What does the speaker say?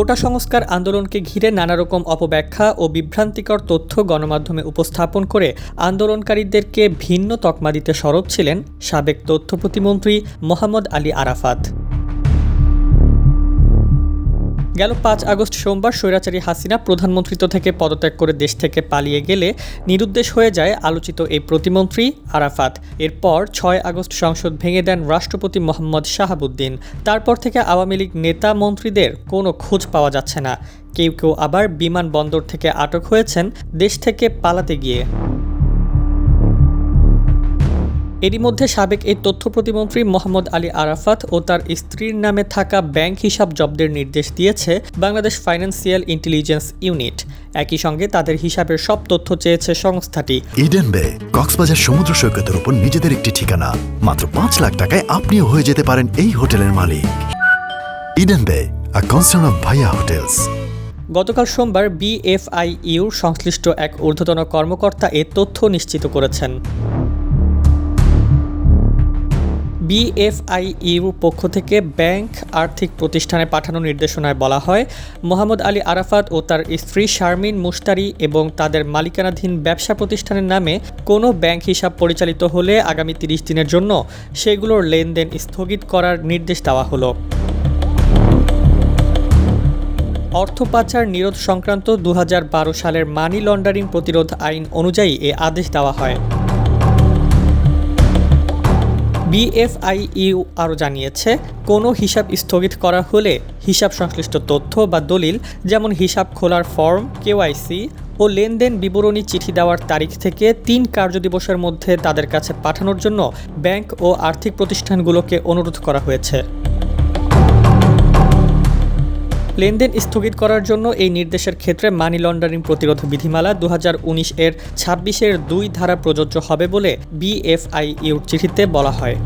কোটা সংস্কার আন্দোলনকে ঘিরে নানা রকম অপব্যাখ্যা ও বিভ্রান্তিকর তথ্য গণমাধ্যমে উপস্থাপন করে আন্দোলনকারীদেরকে ভিন্ন তকমা দিতে সরব ছিলেন সাবেক তথ্য প্রতিমন্ত্রী মোহাম্মদ আলী আরাফাত। গেল পাঁচ আগস্ট সোমবার স্বৈরাচারী হাসিনা প্রধানমন্ত্রিত্ব থেকে পদত্যাগ করে দেশ থেকে পালিয়ে গেলে নিরুদ্দেশ হয়ে যায় আলোচিত এই প্রতিমন্ত্রী আরাফাত। এরপর ছয় আগস্ট সংসদ ভেঙে দেন রাষ্ট্রপতি মোহাম্মদ শাহাবুদ্দিন। তারপর থেকে আওয়ামী লীগ নেতা মন্ত্রীদের কোনো খোঁজ পাওয়া যাচ্ছে না। কেউ কেউ আবার বিমানবন্দর থেকে আটক হয়েছেন দেশ থেকে পালাতে গিয়ে। এরই মধ্যে সাবেক এই তথ্য প্রতিমন্ত্রী মোহাম্মদ আলী আরাফাত ও তার স্ত্রীর নামে থাকা ব্যাংক হিসাব জব্দের নির্দেশ দিয়েছে বাংলাদেশ ফাইন্যান্সিয়াল ইন্টেলিজেন্স ইউনিট। একই সঙ্গে তাদের হিসাবের সব তথ্য চেয়েছে সংস্থাটি। ইডেন বে কক্সবাজার সমুদ্র সৈকতের উপর নিজেদের একটি ঠিকানা। মাত্র পাঁচ লাখ টাকায় আপনিও হয়ে যেতে পারেন এই হোটেলের মালিক। Eden bay a concern of ভাইয়া হোটেলস গতকাল সোমবার বিএফআইইউর সংশ্লিষ্ট এক ঊর্ধ্বতন কর্মকর্তা এ তথ্য নিশ্চিত করেছেন। বিএফআইইউ পক্ষ থেকে ব্যাংক আর্থিক প্রতিষ্ঠানে পাঠানো নির্দেশনায় বলা হয়, মোহাম্মদ আলী আরাফাত ও তার স্ত্রী শারমিন মুশতারি এবং তাদের মালিকানাধীন ব্যবসা প্রতিষ্ঠানের নামে কোনো ব্যাংক হিসাব পরিচালিত হলে আগামী তিরিশ দিনের জন্য সেগুলোর লেনদেন স্থগিত করার নির্দেশ দেওয়া হলো। অর্থ পাচার নিরোধ সংক্রান্ত দু হাজার বারো সালের মানি লন্ডারিং প্রতিরোধ আইন অনুযায়ী এ আদেশ দেওয়া হয়। বিএফআইইউ আরও জানিয়েছে, কোনো হিসাব স্থগিত করা হলে হিসাব সংশ্লিষ্ট তথ্য বা দলিল, যেমন হিসাব খোলার ফর্ম, কেওয়াইসি ও লেনদেন বিবরণী চিঠি দেওয়ার তারিখ থেকে তিন কার্যদিবসের মধ্যে তাদের কাছে পাঠানোর জন্য ব্যাংক ও আর্থিক প্রতিষ্ঠানগুলোকে অনুরোধ করা হয়েছে। লেনদেন স্থগিত করার জন্য এই নির্দেশের ক্ষেত্রে মানি লন্ডারিং প্রতিরোধ বিধিমালা দু এর ছাব্বিশের দুই ধারা প্রযোজ্য হবে বলে বিএফআইইউর চিঠিতে বলা হয়।